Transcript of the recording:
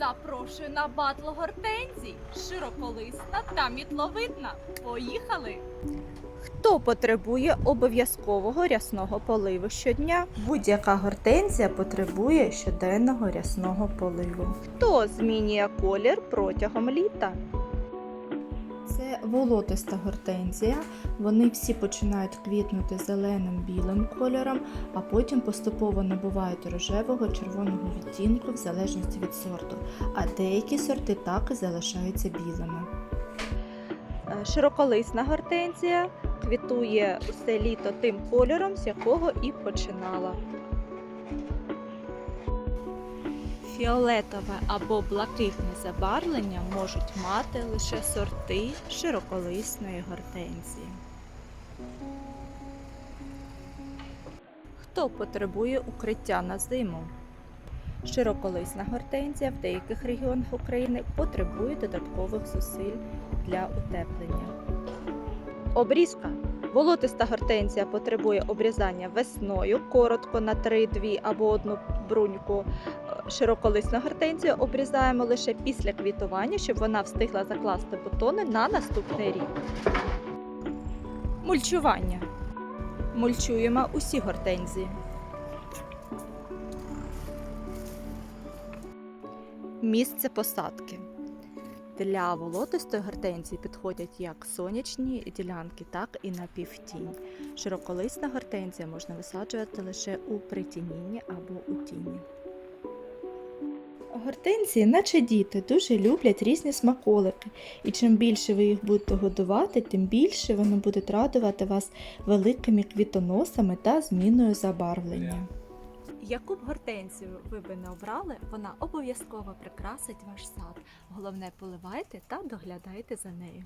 Запрошую на батл гортензій. Широколисна та мітловидна. Поїхали! Хто потребує обов'язкового рясного поливу щодня? Будь-яка гортензія потребує щоденного рясного поливу. Хто змінює колір протягом літа? Волотиста гортензія. Вони всі починають квітнути зеленим білим кольором, а потім поступово набувають рожевого червоного відтінку в залежності від сорту. А деякі сорти так і залишаються білими. Е, Широколисна гортензія квітує усе літо тим кольором, з якого і починала. Фіолетове або блакитне забарвлення можуть мати лише сорти широколисної гортензії. Хто потребує укриття на зиму? Широколисна гортензія в деяких регіонах України потребує додаткових зусиль для утеплення. Обрізка. Волотиста гортензія потребує обрізання весною, коротко на 3-2 або одну бруньку. Е, Широколисну гортензію обрізаємо лише після квітування, щоб вона встигла закласти бутони на наступний рік. Мульчування. Мульчуємо усі гортензії. Місце посадки. Для волотистої гортензії підходять як сонячні ділянки, так і на півтінь. Широколисна гортензія можна висаджувати лише у притінінні або у тіні. Гортензії, наче діти, дуже люблять різні смаколики, і чим більше ви їх будете годувати, тим більше вони будуть радувати вас великими квітоносами та зміною забарвлення. Яку б гортензію ви би не обрали, вона обов'язково прикрасить ваш сад. Головне, поливайте та доглядайте за нею.